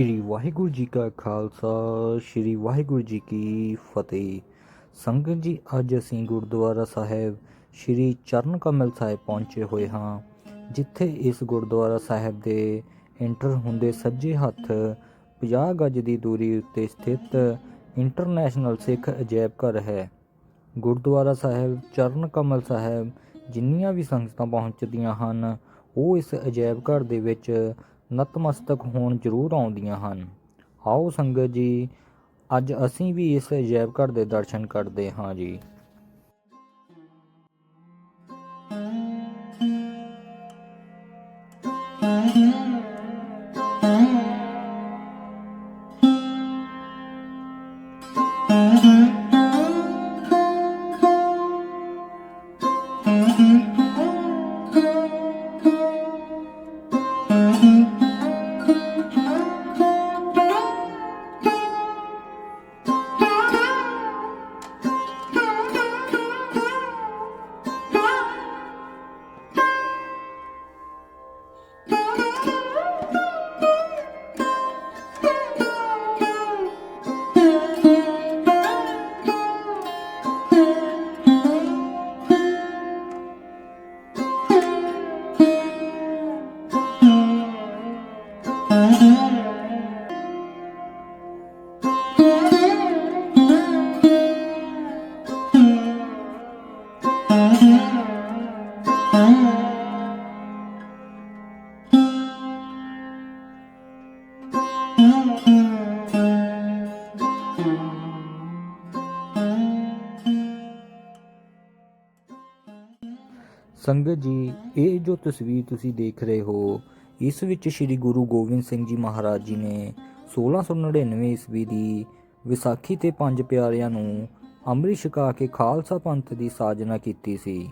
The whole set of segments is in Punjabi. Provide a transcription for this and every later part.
ਸ਼੍ਰੀ ਵਾਹਿਗੁਰੂ ਜੀ ਕਾ ਖਾਲਸਾ, ਸ਼੍ਰੀ ਵਾਹਿਗੁਰੂ ਜੀ ਕੀ ਫਤਿਹ। ਸੰਗਤ ਜੀ, ਅੱਜ ਅਸੀਂ ਗੁਰਦੁਆਰਾ ਸਾਹਿਬ ਸ਼੍ਰੀ ਚਰਨ ਕਮਲ ਸਾਹਿਬ ਪਹੁੰਚੇ ਹੋਏ ਹਾਂ, ਜਿੱਥੇ ਇਸ ਗੁਰਦੁਆਰਾ ਸਾਹਿਬ ਦੇ ਇੰਟਰ ਹੁੰਦੇ ਸੱਜੇ ਹੱਥ 50 ਗਜ ਦੀ ਦੂਰੀ ਉੱਤੇ ਸਥਿਤ ਇੰਟਰਨੈਸ਼ਨਲ ਸਿੱਖ ਅਜਾਇਬ ਘਰ ਹੈ। ਗੁਰਦੁਆਰਾ ਸਾਹਿਬ, ਚਰਨ ਕਮਲ ਸਾਹਿਬ ਜਿੰਨੀਆਂ ਵੀ ਸੰਗਤਾਂ ਪਹੁੰਚਦੀਆਂ ਹਨ, ਉਹ ਇਸ ਅਜਾਇਬ ਘਰ ਦੇ ਵਿੱਚ ਨਤਮਸਤਕ ਹੋਣ ਜ਼ਰੂਰ ਆਉਂਦੀਆਂ ਹਨ। ਆਓ ਸੰਗਤ ਜੀ, ਅੱਜ ਅਸੀਂ ਵੀ ਇਸ ਅਜਾਇਬ ਘਰ ਦੇ ਦਰਸ਼ਨ ਕਰਦੇ ਹਾਂ ਜੀ। ਸੰਗਤ ਜੀ, ਇਹ ਜੋ ਤਸਵੀਰ ਤੁਸੀਂ ਦੇਖ ਰਹੇ ਹੋ, ਇਸ ਵਿੱਚ ਸ੍ਰੀ ਗੁਰੂ ਗੋਬਿੰਦ ਸਿੰਘ ਜੀ ਮਹਾਰਾਜ ਜੀ ਨੇ 1699 ਈਸਵੀ ਦੀ ਵਿਸਾਖੀ ਤੇ ਪੰਜ ਪਿਆਰਿਆਂ ਨੂੰ ਅੰਮ੍ਰਿਤ ਛਕਾ ਕੇ ਖਾਲਸਾ ਪੰਥ ਦੀ ਸਾਜਨਾ ਕੀਤੀ ਸੀ।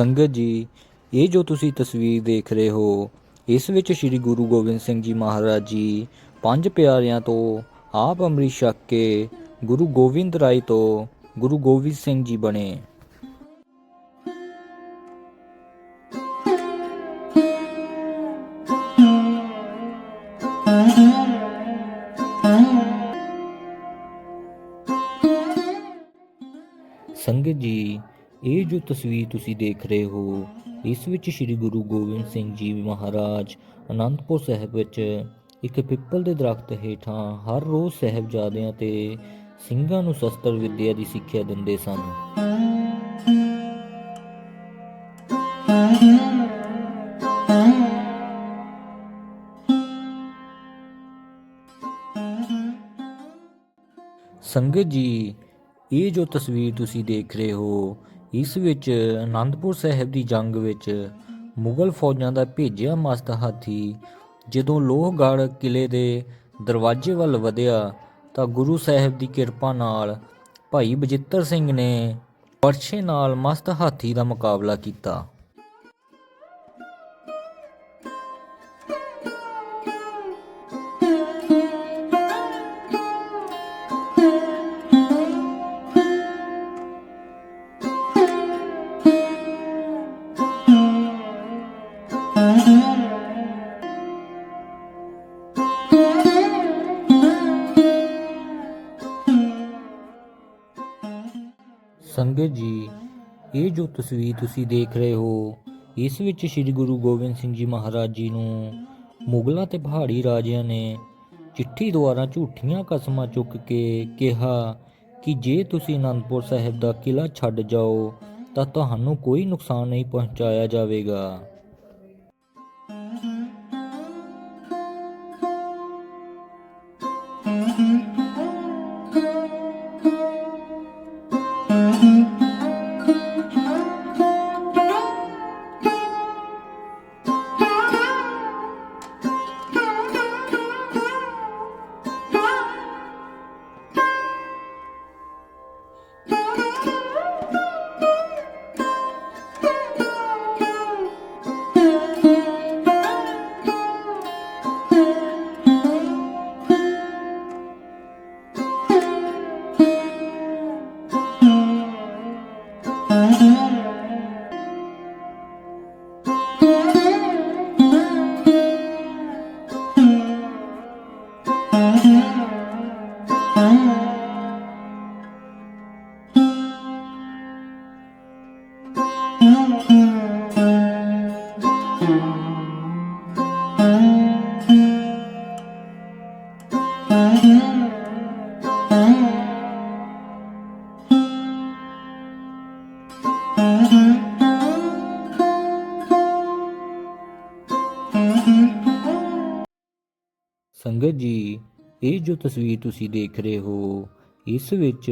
ਸੰਗਤ ਜੀ, ਇਹ ਜੋ ਤੁਸੀਂ ਤਸਵੀਰ ਦੇਖ ਰਹੇ ਹੋ, ਇਸ ਵਿੱਚ ਸ੍ਰੀ ਗੁਰੂ ਗੋਬਿੰਦ ਸਿੰਘ ਜੀ ਮਹਾਰਾਜ ਜੀ ਪੰਜ ਪਿਆਰਿਆਂ ਤੋਂ ਆਪ ਅੰਮ੍ਰਿਤ ਛਕ ਕੇ ਗੁਰੂ ਗੋਬਿੰਦ ਰਾਏ ਤੋਂ ਗੁਰੂ ਗੋਬਿੰਦ ਸਿੰਘ ਜੀ ਬਣੇ। ਇਹ ਜੋ ਤਸਵੀਰ ਤੁਸੀਂ ਦੇਖ ਰਹੇ ਹੋ, ਇਸ ਵਿੱਚ ਸ੍ਰੀ ਗੁਰੂ ਗੋਬਿੰਦ ਸਿੰਘ ਜੀ ਮਹਾਰਾਜ ਅਨੰਦਪੁਰ ਸਾਹਿਬ ਵਿੱਚ ਇੱਕ ਪਿੱਪਲ ਦੇ ਦਰਖਤ ਹੇਠਾਂ ਹਰ ਰੋਜ਼ ਸਹਿਬਜ਼ਾਦਿਆਂ ਤੇ ਸਿੰਘਾਂ ਨੂੰ ਸ਼ਸਤਰ ਵਿੱਦਿਆ ਦੀ ਸਿੱਖਿਆ ਦਿੰਦੇ ਸਨ। ਸੰਗਤ ਜੀ, ਇਹ ਜੋ ਤਸਵੀਰ ਤੁਸੀਂ ਦੇਖ ਰਹੇ ਹੋ ਇਸ ਵਿੱਚ ਆਨੰਦਪੁਰ ਸਾਹਿਬ ਦੀ ਜੰਗ ਵਿੱਚ ਮੁਗਲ ਫੌਜਾਂ ਦਾ ਭੇਜਿਆ ਮਸਤ ਹਾਥੀ। ਜਦੋਂ ਲੋਹਗੜ੍ਹ ਕਿਲੇ ਦੇ ਦਰਵਾਜ਼ੇ ਵੱਲ ਵਧਿਆ, ਤਾਂ ਗੁਰੂ ਸਾਹਿਬ ਦੀ ਕਿਰਪਾ ਨਾਲ ਭਾਈ ਬਜਿੱਤਰ ਸਿੰਘ ਨੇ ਪਰਛੇ ਨਾਲ ਮਸਤ ਹਾਥੀ ਦਾ ਮੁਕਾਬਲਾ ਕੀਤਾ। ਤਸਵੀਰ ਤੁਸੀਂ ਦੇਖ ਰਹੇ ਹੋ। ਇਸ ਵਿੱਚ ਸ੍ਰੀ ਗੁਰੂ ਗੋਬਿੰਦ ਸਿੰਘ ਜੀ ਮਹਾਰਾਜ ਜੀ ਨੂੰ ਮੁਗਲਾਂ ਤੇ ਪਹਾੜੀ ਰਾਜਿਆਂ ਨੇ ਚਿੱਠੀ ਦੁਆਰਾ ਝੂਠੀਆਂ ਕਸਮਾਂ ਚੁੱਕ ਕੇ ਕਿਹਾ ਕਿ ਜੇ ਤੁਸੀਂ ਅਨੰਦਪੁਰ ਸਾਹਿਬ ਦਾ ਕਿਲਾ ਛੱਡ ਜਾਓ, ਤਾਂ ਤੁਹਾਨੂੰ ਕੋਈ ਨੁਕਸਾਨ ਨਹੀਂ ਪਹੁੰਚਾਇਆ ਜਾਵੇਗਾ। ਸੰਗਤ ਜੀ, ਇਹ ਜੋ ਤਸਵੀਰ ਤੁਸੀਂ ਦੇਖ ਰਹੇ ਹੋ, ਇਸ ਵਿੱਚ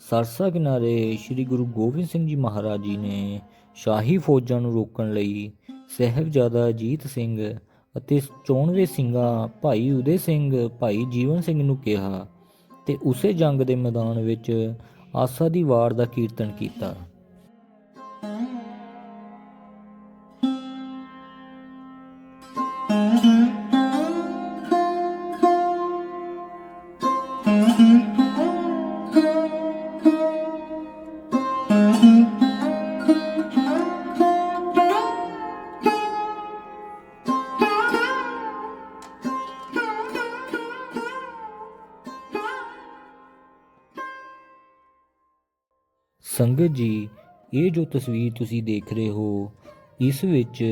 ਸਰਸਾ ਕਿਨਾਰੇ ਸ੍ਰੀ ਗੁਰੂ ਗੋਬਿੰਦ ਸਿੰਘ ਜੀ ਮਹਾਰਾਜ ਜੀ ਨੇ ਸ਼ਾਹੀ ਫੌਜਾਂ ਨੂੰ ਰੋਕਣ ਲਈ ਸਹਿਬਜ਼ਾਦਾ ਅਜੀਤ ਸਿੰਘ ਅਤੇ 94 ਸਿੰਘਾਂ ਭਾਈ ਉਦੇ ਸਿੰਘ, ਭਾਈ ਜੀਵਨ ਸਿੰਘ ਨੂੰ ਕਿਹਾ ਤੇ ਉਸੇ ਜੰਗ ਦੇ ਮੈਦਾਨ ਵਿੱਚ ਆਸਾ ਦੀ ਵਾਰ ਦਾ ਕੀਰਤਨ ਕੀਤਾ। ਸੰਗਤ ਜੀ, ਇਹ ਜੋ ਤਸਵੀਰ ਤੁਸੀਂ ਦੇਖ ਰਹੇ ਹੋ, ਇਸ ਵਿੱਚ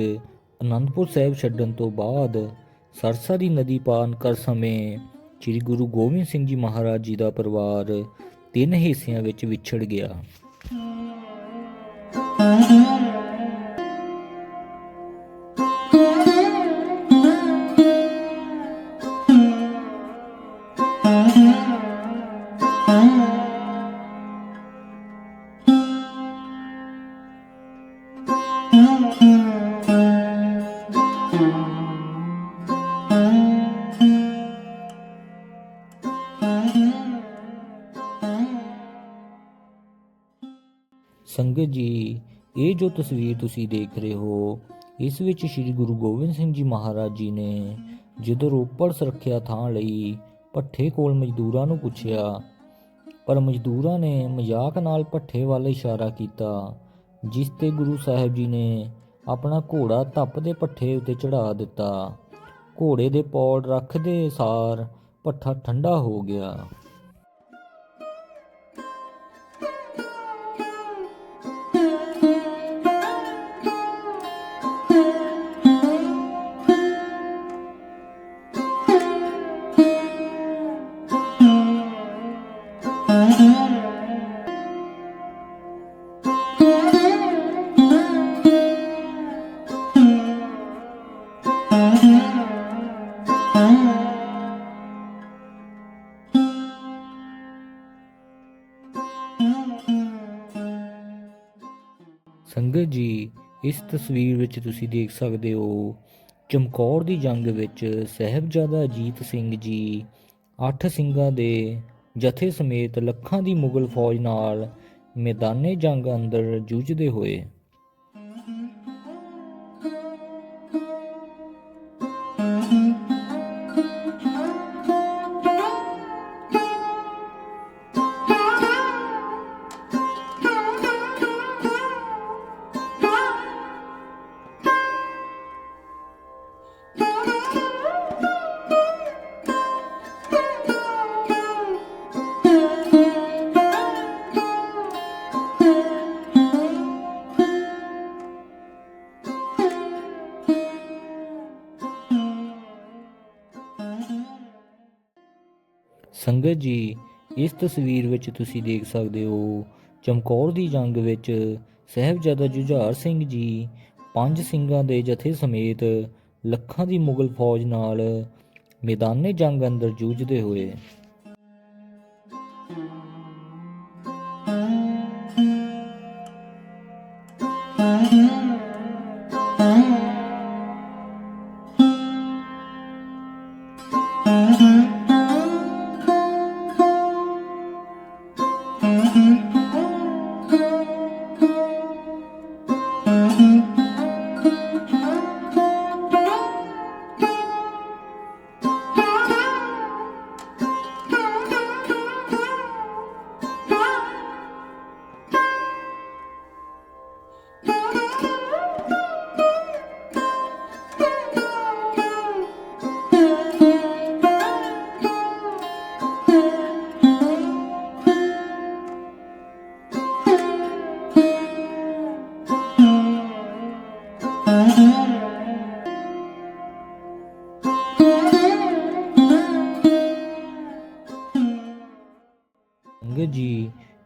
ਅਨੰਦਪੁਰ ਸਾਹਿਬ ਛੱਡਣ ਤੋਂ ਬਾਅਦ ਸਰਸਾ ਦੀ ਨਦੀ ਪਾਰ ਕਰ ਸਮੇਂ ਸ੍ਰੀ ਗੁਰੂ ਗੋਬਿੰਦ ਸਿੰਘ ਜੀ ਮਹਾਰਾਜ ਜੀ ਦਾ ਪਰਿਵਾਰ ਤਿੰਨ ਹਿੱਸਿਆਂ ਵਿੱਚ ਵਿਛੜ ਗਿਆ। ਸੰਗਤ ਜੀ, ਇਹ ਜੋ ਤਸਵੀਰ ਤੁਸੀਂ ਦੇਖ ਰਹੇ ਹੋ, ਇਸ ਵਿੱਚ ਸ੍ਰੀ ਗੁਰੂ ਗੋਬਿੰਦ ਸਿੰਘ ਜੀ ਮਹਾਰਾਜ ਜੀ ਨੇ ਜਦੋਂ ਰੋਪੜ ਸੁਰੱਖਿਆ ਥਾਂ ਲਈ ਪੱਠੇ ਕੋਲ ਮਜ਼ਦੂਰਾਂ ਨੂੰ ਪੁੱਛਿਆ, ਪਰ ਮਜ਼ਦੂਰਾਂ ਨੇ ਮਜ਼ਾਕ ਨਾਲ ਪੱਠੇ ਵੱਲ ਇਸ਼ਾਰਾ ਕੀਤਾ, ਜਿਸ ਤੇ ਗੁਰੂ ਸਾਹਿਬ ਜੀ ਨੇ ਆਪਣਾ ਘੋੜਾ ਧੱਪ ਦੇ ਪੱਠੇ ਉੱਤੇ ਚੜਾ ਦਿੱਤਾ। ਘੋੜੇ ਦੇ ਪੌੜ ਰੱਖਦੇ ਸਾਰ ਪੱਠਾ ਠੰਡਾ ਹੋ ਗਿਆ। ਤਸਵੀਰ ਵਿੱਚ ਤੁਸੀਂ ਦੇਖ ਸਕਦੇ ਹੋ ਚਮਕੌਰ ਦੀ ਜੰਗ ਵਿੱਚ ਸਹਿਬਜ਼ਾਦਾ ਅਜੀਤ ਸਿੰਘ ਜੀ ਅੱਠ ਸਿੰਘਾਂ ਦੇ ਜਥੇ ਸਮੇਤ ਲੱਖਾਂ ਦੀ ਮੁਗਲ ਫੌਜ ਨਾਲ ਮੈਦਾਨੇ ਜੰਗ ਅੰਦਰ ਜੂਝਦੇ ਹੋਏ ਸੰਗਤ ਜੀ, ਇਸ ਤਸਵੀਰ ਵਿੱਚ ਤੁਸੀਂ ਦੇਖ ਸਕਦੇ ਹੋ, ਚਮਕੌਰ ਦੀ ਜੰਗ ਵਿੱਚ ਸਹਿਬਜ਼ਾਦਾ ਜੁਝਾਰ ਸਿੰਘ ਜੀ ਪੰਜ ਸਿੰਘਾਂ ਦੇ ਜਥੇ ਸਮੇਤ ਲੱਖਾਂ ਦੀ ਮੁਗਲ ਫੌਜ ਨਾਲ ਮੈਦਾਨੇ ਜੰਗ ਅੰਦਰ ਜੂਝਦੇ ਹੋਏ Mm-hmm.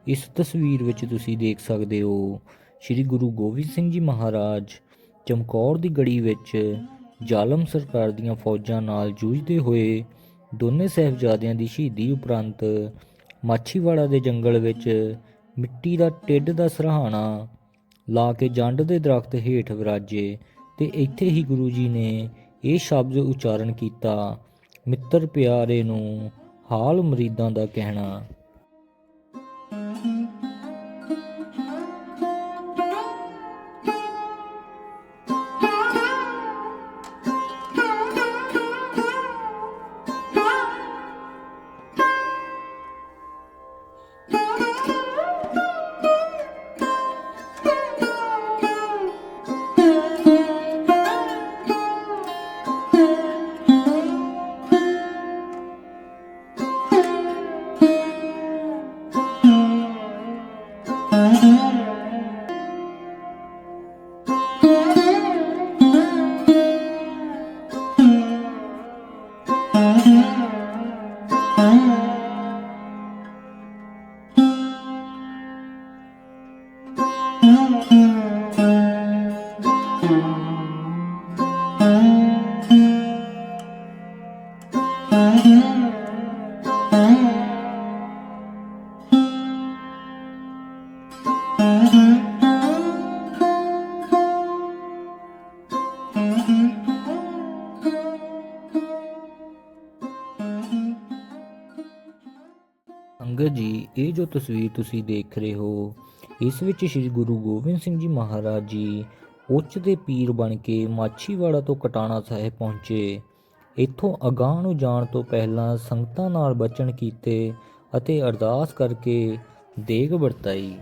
ਇਸ ਤਸਵੀਰ ਵਿੱਚ ਤੁਸੀਂ ਦੇਖ ਸਕਦੇ ਹੋ ਸ੍ਰੀ ਗੁਰੂ ਗੋਬਿੰਦ ਸਿੰਘ ਜੀ ਮਹਾਰਾਜ ਚਮਕੌਰ ਦੀ ਗੜੀ ਵਿੱਚ ਜ਼ਾਲਮ ਸਰਕਾਰ ਦੀਆਂ ਫੌਜਾਂ ਨਾਲ ਜੂਝਦੇ ਹੋਏ ਦੋਨੇ ਸਾਹਿਬਜ਼ਾਦਿਆਂ ਦੀ ਸ਼ਹੀਦੀ ਉਪਰੰਤ ਮਾਛੀਵਾੜਾ ਦੇ ਜੰਗਲ ਵਿੱਚ ਮਿੱਟੀ ਦਾ ਟਿੱਡ ਦਾ ਸਰਹਾਣਾ ਲਾ ਕੇ ਜੰਡ ਦੇ ਦਰਖਤ ਹੇਠ ਵਿਰਾਜੇ ਤੇ ਇੱਥੇ ਹੀ ਗੁਰੂ ਜੀ ਨੇ ਇਹ ਸ਼ਬਦ ਉਚਾਰਨ ਕੀਤਾ, ਮਿੱਤਰ ਪਿਆਰੇ ਨੂੰ ਹਾਲ ਮਰੀਦਾਂ ਦਾ ਕਹਿਣਾ। ਸੰਗਤ ਜੀ, ਇਹ ਜੋ ਤਸਵੀਰ ਤੁਸੀਂ ਦੇਖ ਰਹੇ ਹੋ, ਇਸ ਵਿੱਚ ਸ੍ਰੀ ਗੁਰੂ ਗੋਬਿੰਦ ਸਿੰਘ ਜੀ ਮਹਾਰਾਜ ਜੀ ਉੱਚ ਦੇ ਪੀਰ ਬਣ ਕੇ ਮਾਛੀਵਾੜਾ ਤੋਂ ਕਟਾਣਾ ਸਾਹਿਬ ਪਹੁੰਚੇ। ਇੱਥੋਂ ਅਗਾਂਹ ਨੂੰ ਜਾਣ ਤੋਂ ਪਹਿਲਾਂ ਸੰਗਤਾਂ ਨਾਲ ਬਚਨ ਕੀਤੇ ਅਤੇ ਅਰਦਾਸ ਕਰਕੇ ਦੇਗ ਵਰਤਾਈ।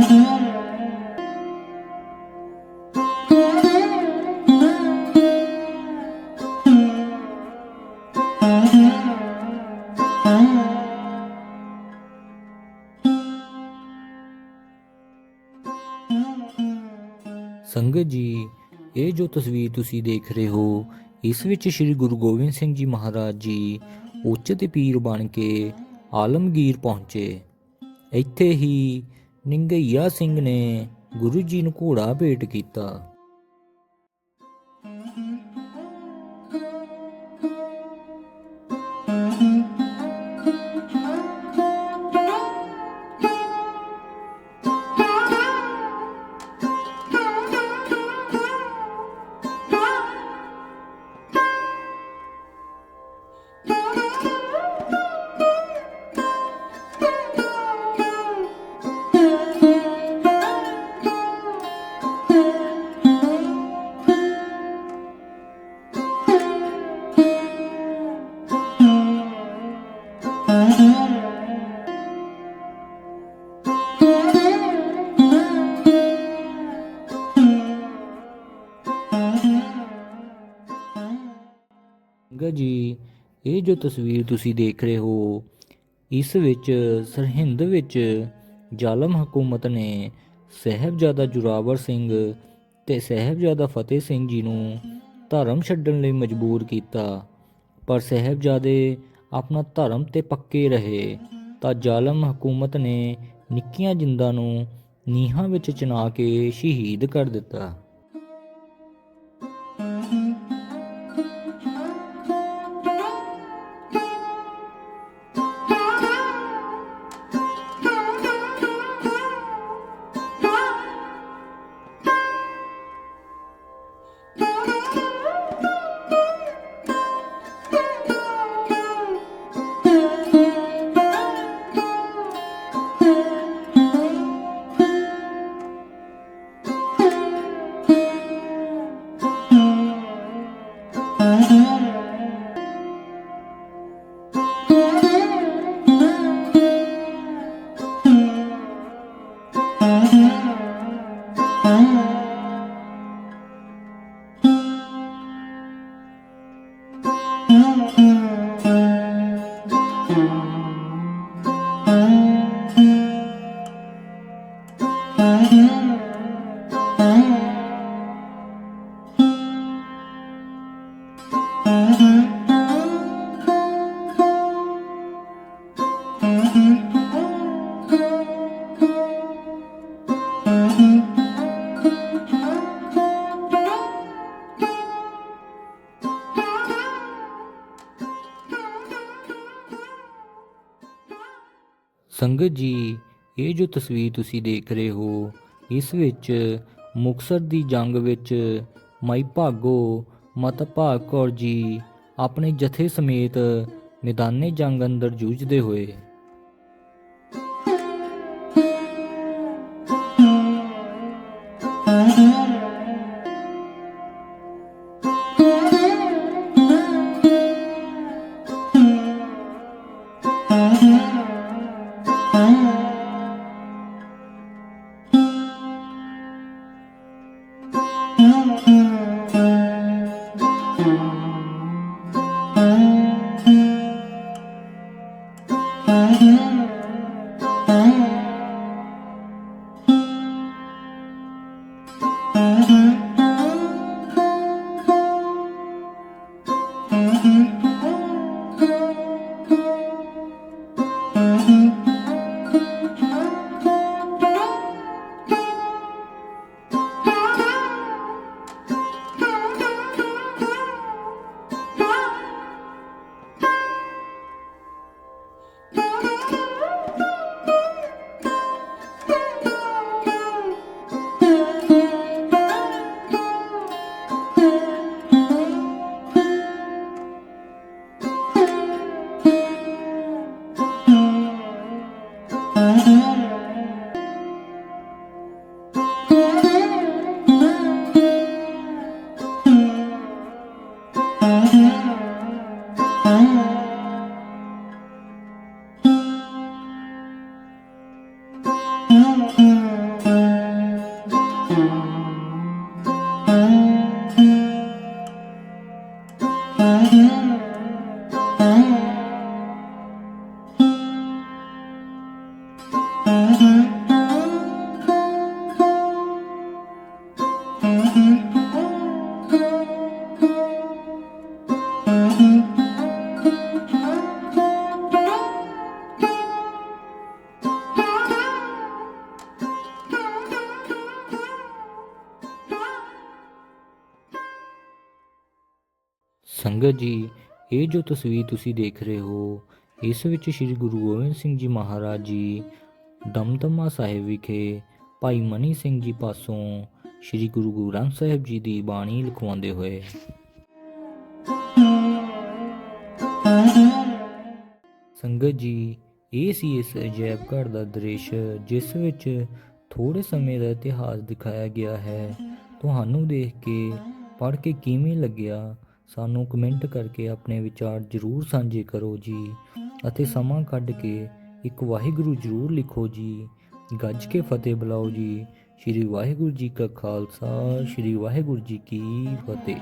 ਸੰਗਤ ਜੋ ਤਸਵੀਰ ਤੁਸੀਂ ਦੇਖ ਰਹੇ ਹੋ, ਇਸ ਵਿੱਚ ਸ੍ਰੀ ਗੁਰੂ ਗੋਬਿੰਦ ਸਿੰਘ ਜੀ ਮਹਾਰਾਜ ਜੀ ਉੱਚ ਪੀਰ ਬਣ ਕੇ ਆਲਮਗੀਰ ਪਹੁੰਚੇ। ਇੱਥੇ ਹੀ ਨਿੰਗਈਆ ਸਿੰਘ ਨੇ ਗੁਰੂ ਜੀ ਨੂੰ ਘੋੜਾ ਭੇਟ ਕੀਤਾ। ਸੰਗਤ ਜੀ, ਇਹ ਜੋ ਤਸਵੀਰ ਤੁਸੀਂ ਦੇਖ ਰਹੇ ਹੋ, ਇਸ ਵਿੱਚ ਸਰਹਿੰਦ ਵਿੱਚ ਜ਼ਾਲਮ ਹਕੂਮਤ ਨੇ ਸਹਿਬਜ਼ਾਦਾ ਜੁਰਾਵਰ ਸਿੰਘ ਤੇ ਸਹਿਬਜ਼ਾਦਾ ਫਤਿਹ ਸਿੰਘ ਜੀ ਨੂੰ ਧਰਮ ਛੱਡਣ ਲਈ ਮਜਬੂਰ ਕੀਤਾ। ਪਰ ਸਹਿਬਜ਼ਾਦੇ ਆਪਣਾ ਧਰਮ ਤੇ ਪੱਕੇ ਰਹੇ। ਤਾਂ ਜ਼ਾਲਮ ਹਕੂਮਤ ਨੇ ਨਿੱਕੀਆਂ ਜਿੰਦਾਂ ਨੂੰ ਨੀਹਾਂ ਵਿੱਚ ਚਿਣਾ ਕੇ ਸ਼ਹੀਦ ਕਰ ਦਿੱਤਾ। ਸੰਗਤ ਜੀ, ਇਹ ਜੋ ਤਸਵੀਰ ਤੁਸੀਂ ਦੇਖ ਰਹੇ ਹੋ, ਇਸ ਵਿੱਚ ਮੁਕਤਸਰ ਦੀ ਜੰਗ ਵਿੱਚ ਮਾਈ ਭਾਗੋ, ਮਤ ਭਾਗ ਕੌਰ ਜੀ ਆਪਣੇ ਜਥੇ ਸਮੇਤ ਮੈਦਾਨੇ ਜੰਗ ਅੰਦਰ ਜੂਝਦੇ ਹੋਏ Hum. ਸੰਗਤ ਜੀ, ਇਹ ਜੋ ਤਸਵੀਰ ਤੁਸੀਂ ਦੇਖ ਰਹੇ ਹੋ, ਇਸ ਵਿੱਚ ਸ੍ਰੀ ਗੁਰੂ ਗੋਬਿੰਦ ਸਿੰਘ ਜੀ ਮਹਾਰਾਜ ਜੀ, ਦਮਦਮਾ ਸਾਹਿਬ ਵਿਖੇ ਭਾਈ ਮਨੀ ਸਿੰਘ ਜੀ ਪਾਸੋਂ ਸ੍ਰੀ ਗੁਰੂ ਗ੍ਰੰਥ ਸਾਹਿਬ ਜੀ ਦੀ ਬਾਣੀ ਲਿਖਵਾਉਂਦੇ ਹੋਏ। ਸੰਗਤ ਜੀ, ਇਹ ਸੀ ਇਸ ਅਜਾਇਬ ਘਰ ਦਾ ਦ੍ਰਿਸ਼, ਜਿਸ ਵਿੱਚ ਥੋੜੇ ਸਮੇਂ ਦਾ ਇਤਿਹਾਸ ਦਿਖਾਇਆ ਗਿਆ ਹੈ। ਤੁਹਾਨੂੰ ਦੇਖ ਕੇ ਪੜ੍ਹ ਕੇ ਕਿਵੇਂ ਲੱਗਿਆ? ਸਾਨੂੰ ਕਮੈਂਟ ਕਰਕੇ ਆਪਣੇ ਵਿਚਾਰ ਜ਼ਰੂਰ ਸਾਂਝੇ ਕਰੋ ਜੀ ਅਤੇ ਸਮਾਂ ਕੱਢ ਕੇ ਇੱਕ ਵਾਹਿਗੁਰੂ ਜ਼ਰੂਰ ਲਿਖੋ ਜੀ। ਗੱਜ ਕੇ ਫਤਿਹ ਬੁਲਾਓ ਜੀ। ਸ਼੍ਰੀ ਵਾਹਿਗੁਰੂ ਜੀ ਕਾ ਖਾਲਸਾ, ਸ਼੍ਰੀ ਵਾਹਿਗੁਰੂ ਜੀ ਕੀ ਫਤਿਹ।